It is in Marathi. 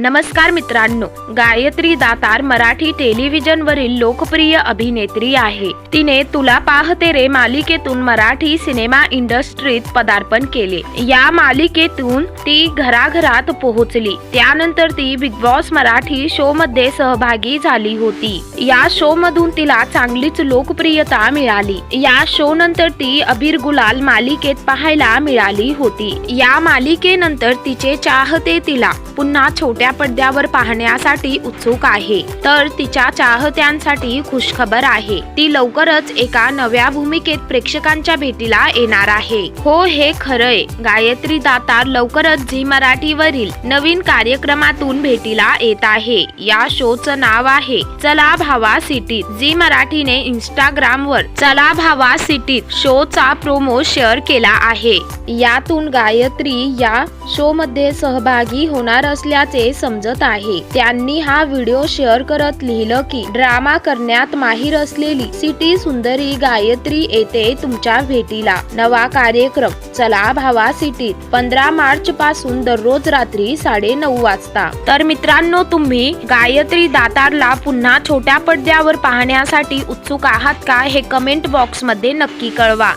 नमस्कार मित्रांनो गायत्री दातार मराठी टेलिव्हिजनवरील लोकप्रिय अभिनेत्री आहे. तिने तुला पाहते रे मालिकेतून मराठी सिनेमा इंडस्ट्रीत पदार्पण केले. या मालिकेतून ती घराघरात पोहोचली. त्यानंतर ती बिग बॉस मराठी शो मध्ये सहभागी झाली होती. या शो मधून तिला चांगलीच लोकप्रियता मिळाली. या शो नंतर ती अबीर गुलाल मालिकेत पाहायला मिळाली होती. या मालिकेनंतर तिचे चाहते तिला पुन्हा छोट्या पडद्यावर पाहण्यासाठी उत्सुक आहे. तर तिच्या चाहत्यांसाठी खुशखबर आहे. ती लवकरच एका नव्या भूमिकेत प्रेक्षकांच्या भेटीला येणार आहे. हो हे खरंय. गायत्री दातार लवकरच झी मराठीवरील नवीन कार्यक्रमातून भेटीला येत आहे. या शोचं नाव आहे चला भावा सिटीत. झी मराठीने इंस्टाग्राम वर चला भावा सिटीत शोचा प्रोमो शेअर केला आहे. यातून गायत्री या शो मध्ये सहभागी होणार असल्याचे समजत आहे. त्यांनी हा व्हिडिओ शेअर करत लिहिलं की ड्रामा करण्यात माहीर असलेली सिटी सुंदरी गायत्री येते तुमच्या भेटीला. नवा कार्यक्रम. चला भावा सिटीत. पंधरा मार्च पासून दररोज रात्री साडे नऊ वाजता. तर मित्रांनो तुम्ही गायत्री दातारला पुन्हा छोट्या पडद्यावर पाहण्यासाठी उत्सुक आहात का हे कमेंट बॉक्समध्ये नक्की कळवा.